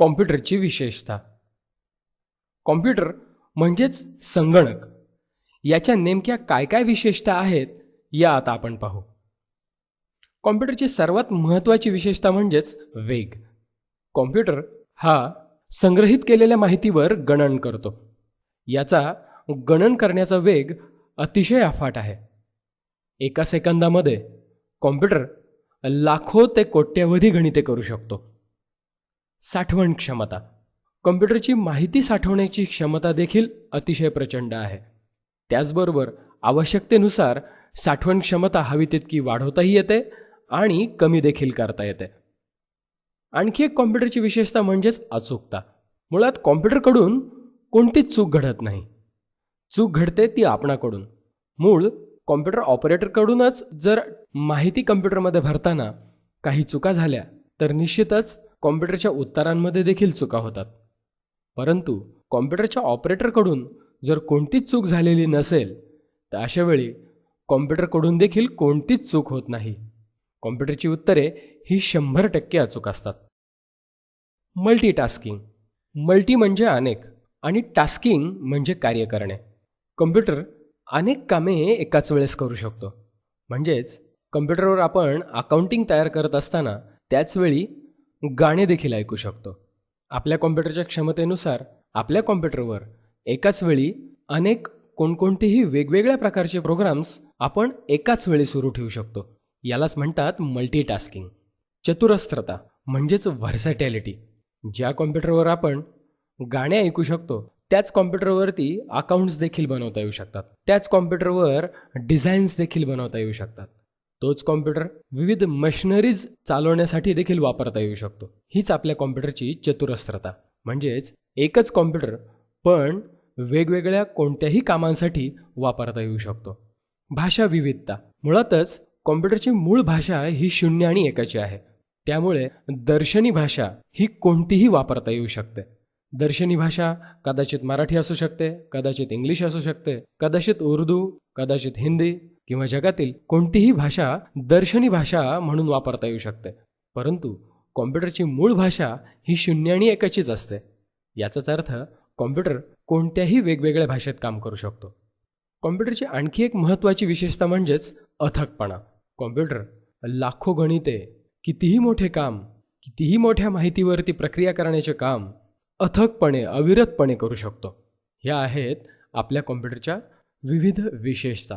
कॉम्प्युटरची विशेषता. कॉम्प्युटर म्हणजेच संगणक. याच्या नेमक्या काय काय विशेषता आहेत या आता आपण पाहू. कॉम्प्युटरची सर्वात महत्त्वाची विशेषता म्हणजेच वेग. कॉम्प्युटर हा संग्रहित केलेल्या माहितीवर गणन करतो. याचा गणन करण्याचा वेग अतिशय अफाट आहे. एका सेकंदामध्ये कॉम्प्युटर लाखो ते कोट्यवधी गणिते करू शकतो. साठवण क्षमता. कॉम्प्युटरची माहिती साठवण्याची क्षमता देखील अतिशय प्रचंड आहे. त्याचबरोबर आवश्यकतेनुसार साठवण क्षमता हवी तितकी वाढवताही येते आणि कमी देखील करता येते. आणखी एक कॉम्प्युटरची विशेषता म्हणजेच अचूकता. मुळात कॉम्प्युटरकडून कोणतीच चूक घडत नाही. चूक घडते ती आपणाकडून. मूळ कॉम्प्युटर ऑपरेटरकडूनच जर माहिती कम्प्युटरमध्ये भरताना काही चुका झाल्या तर निश्चितच कॉम्प्युटरच्या उत्तरांमध्ये देखील चुका होतात. परंतु कॉम्प्युटरच्या ऑपरेटरकडून जर कोणतीच चूक झालेली नसेल तर अशा वेळी कॉम्प्युटरकडून देखील कोणतीच चूक होत नाही. कॉम्प्युटरची उत्तरे ही शंभर टक्के अचूक असतात. मल्टीटास्किंग. मल्टी म्हणजे अनेक आणि टास्किंग म्हणजे कार्य करणे. कम्प्युटर अनेक कामे एकाच वेळेस करू शकतो. म्हणजेच कम्प्युटरवर आपण अकाउंटिंग तयार करत असताना त्याचवेळी गाणे देखील ऐकू शकतो. आपल्या कॉम्प्युटरच्या क्षमतेनुसार आपल्या कॉम्प्युटरवर एकाच वेळी अनेक कोणकोणतेही वेगवेगळ्या प्रकारचे प्रोग्राम्स आपण एकाच वेळी सुरू ठेवू शकतो. यालाच म्हणतात मल्टीटास्किंग चतुरस्त्रता म्हणजेच व्हर्सॅटॅलिटी ज्या कॉम्प्युटरवर आपण गाणे ऐकू शकतो त्याच कॉम्प्युटरवरती अकाउंट्स देखील बनवता येऊ शकतात. त्याच कॉम्प्युटरवर डिझाईन्स देखील बनवता येऊ शकतात. तोच कॉम्प्युटर विविध मशिनरीज चालवण्यासाठी देखील वापरता येऊ शकतो. हीच आपल्या कॉम्प्युटरची चतुरस्त्रता म्हणजेच एकच कॉम्प्युटर पण वेगवेगळ्या कोणत्याही कामांसाठी वापरता येऊ शकतो. भाषा विविधता. मुळातच कॉम्प्युटरची मूळ भाषा ही शून्य आणि एकाची आहे. त्यामुळे दर्शनी भाषा ही कोणतीही वापरता येऊ शकते. दर्शनी भाषा कदाचित मराठी असू शकते कदाचित इंग्लिश असू शकते कदाचित उर्दू कदाचित हिंदी किंवा जगातील कोणतीही भाषा दर्शनी भाषा म्हणून वापरता येऊ शकते. परंतु कॉम्प्युटरची मूळ भाषा ही शून्य आणि एकाचीच असते. याचाच अर्थ कॉम्प्युटर कोणत्याही वेगवेगळ्या भाषेत काम करू शकतो. कॉम्प्युटरची आणखी एक महत्त्वाची विशेषता म्हणजेच अथकपणा. कॉम्प्युटर लाखो गणिते कितीही मोठे काम कितीही मोठ्या माहितीवरती प्रक्रिया करण्याचे काम अथकपणे अविरतपणे करू शकतो. ह्या आहेत आपल्या कॉम्प्युटरच्या विविध विशेषता.